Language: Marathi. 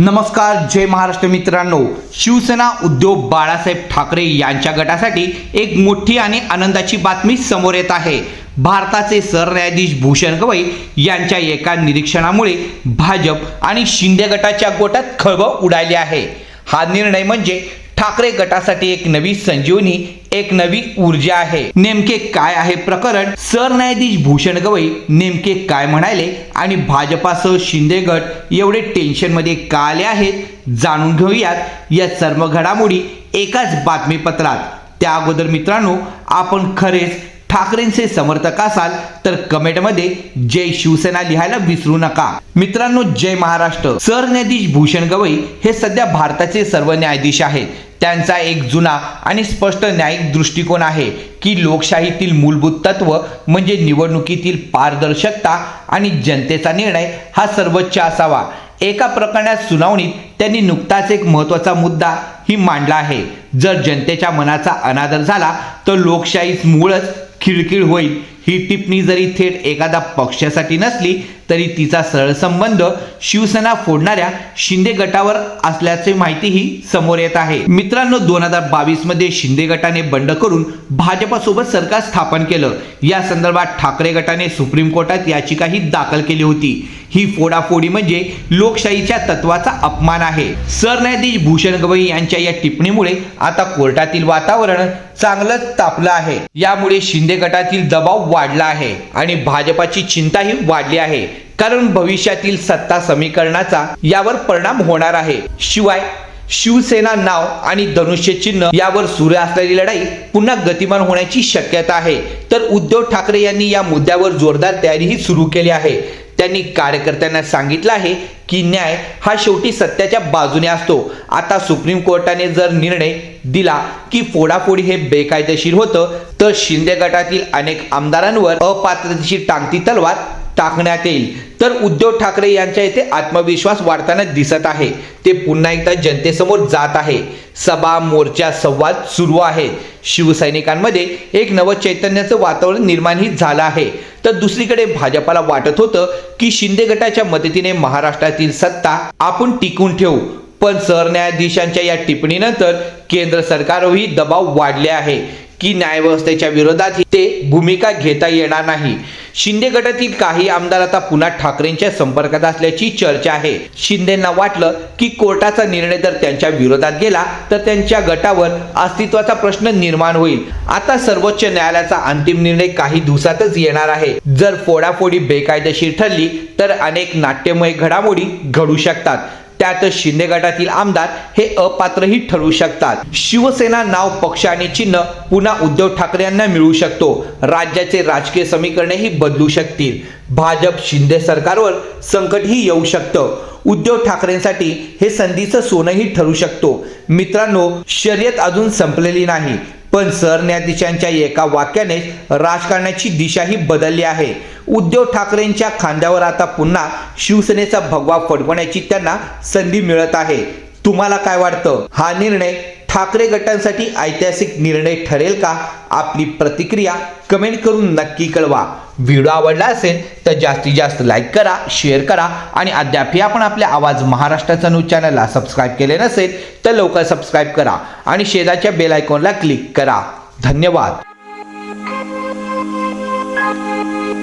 नमस्कार जय महाराष्ट्र मित्रांनो. शिवसेना उद्योग बाळासाहेब ठाकरे यांच्या गटासाठी एक मोठी आणि आनंदाची बातमी समोर येत आहे. भारताचे सरन्यायाधीश भूषण गवई यांच्या एका निरीक्षणामुळे भाजप आणि शिंदे गटाच्या गोटात खळबळ उडाली आहे. हा निर्णय म्हणजे ठाकरे गटासाठी एक नवी संजीवनी एक नवी ऊर्जा आहे. नेमके काय आहे प्रकरण? सरन्यायाधीश भूषण गवई नेमके काय म्हणाले आणि भाजपासह शिंदे गट एवढे टेन्शनमध्ये का आले आहेत? जाणून घेऊयात या सर्व घडामोडी एकाच बातमीपत्रात. त्या अगोदर मित्रांनो आपण खरेच ठाकरेंचे समर्थक असाल तर कमेंटमध्ये जय शिवसेना लिहायला विसरू नका. मित्रांनो जय महाराष्ट्र. सरन्यायाधीश भूषण गवई हे सध्या भारताचे सर्व न्यायाधीश आहेत. त्यांचा एक जुना आणि स्पष्ट न्यायिक दृष्टिकोन आहे की लोकशाहीतील मूलभूत तत्व म्हणजे निवडणुकीतील पारदर्शकता आणि जनतेचा निर्णय हा सर्वोच्च असावा. एका प्रकरणात सुनावणीत त्यांनी नुकताच एक महत्त्वाचा मुद्दा ही मांडला आहे. जर जनतेच्या मनाचा अनादर झाला तर लोकशाहीच मूळच खिळखिळ होईल. ही टिप्पणी जरी थेट एखादा पक्षासाठी नसली तरी तिचा सरळ संबंध शिवसेना फोडणाऱ्या शिंदे गटावर असल्याचे माहितीही समोर येत आहे. मित्रांनो दोन हजार बावीसमध्ये शिंदे गटाने बंड करून भाजपासोबत सरकार स्थापन केलं. या संदर्भात ठाकरे गटाने सुप्रीम कोर्टात याचिकाही दाखल केली होती. ही फोडाफोडी म्हणजे लोकशाहीच्या तत्वाचा अपमान आहे. सरन्यायाधीश भूषण गवई यांच्या या टिप्पणीमुळे आता कोर्टातील वातावरण चांगलंच तापलं आहे. यामुळे शिंदे गटातील दबाव वाढला आहे आणि भाजपाची चिंताही वाढली आहे. कारण भविष्यातील सत्ता समीकरणाचा यावर परिणाम होणार आहे. शिवाय शिवसेना नाव आणि धनुष्य चिन्ह यावर सुरू असलेली लढाई पुन्हा गतिमान होण्याची शक्यता आहे. तर उद्धव ठाकरे यांनी या मुद्द्यावर जोरदार तयारीही सुरू केली आहे. त्यांनी कार्यकर्त्यांना सांगितलं आहे की न्याय हा शेवटी सत्याच्या बाजूने असतो. आता सुप्रीम कोर्टाने जर निर्णय दिला की फोडाफोडी हे बेकायदेशीर होतं तर शिंदे गटातील अनेक आमदारांवर अपात्रतेची टांगती तलवार टाकण्यात येईल. तर उद्धव ठाकरे यांच्या इथे आत्मविश्वास वाढताना दिसत आहे. ते पुन्हा एकदा जनतेसमोर जात आहे. सभा मोर्चा संवाद सुरू आहेत शिवसैनिकांमध्ये एक नवं चैतन्याचं वातावरण निर्माणही झालं आहे. तर दुसरीकडे भाजपाला वाटत होतं की शिंदे गटाच्या मदतीने महाराष्ट्रातील सत्ता आपण टिकून ठेवू. पण सरन्यायाधीशांच्या या टिप्पणीनंतर केंद्र सरकारवरही दबाव वाढले आहे. की न्यायव्यवस्थेच्या विरोधात ते भूमिका घेता येणार नाही. शिंदे गटातील काही आमदार आता पुन्हा ठाकरेंच्या संपर्कात असल्याची चर्चा आहे. शिंदेना वाटलं की कोर्टाचा निर्णय जर त्यांच्या विरोधात गेला तर त्यांच्या गटावर अस्तित्वाचा प्रश्न निर्माण होईल. आता सर्वोच्च न्यायालयाचा अंतिम निर्णय काही दिवसातच येणार आहे. जर फोडाफोडी बेकायदेशीर ठरली तर अनेक नाट्यमय घडामोडी घडू शकतात. त्यातच शिंदे गटातील आमदार हे अपात्रही ठरू शकतात. शिवसेना नाव पक्ष आणि चिन्ह पुन्हा उद्धव ठाकरे यांना मिळू शकतो. राज्याचे राजकीय समीकरणेही बदलू शकतील. भाजप शिंदे सरकारवर संकटही येऊ शकतं. उद्धव ठाकरेंसाठी हे संधीचं सोनंही ठरू शकतो. मित्रांनो शर्यत अजून संपलेली नाही. पण सरन्यायाधीशांच्या एका वाक्याने राजकारणाची दिशाही बदलली आहे. उद्धव ठाकरेंच्या खांद्यावर आता पुन्हा शिवसेनेचा भगवा फडकवण्याची त्यांना संधी मिळत आहे. तुम्हाला काय वाटतं? हा निर्णय ठाकरे गटांसाठी ऐतिहासिक निर्णय ठरेल का? आपली प्रतिक्रिया कमेंट करून नक्की कळवा. व्हिडिओ आवडला असेल तर जास्तीत जास्त लाईक करा शेअर करा आणि अद्यापही आपण आपल्या आवाज महाराष्ट्राचा न्यूज चॅनलला सबस्क्राईब केले नसेल तर लवकर सबस्क्राईब करा आणि शेजारच्या बेल आयकॉनला क्लिक करा. धन्यवाद. Música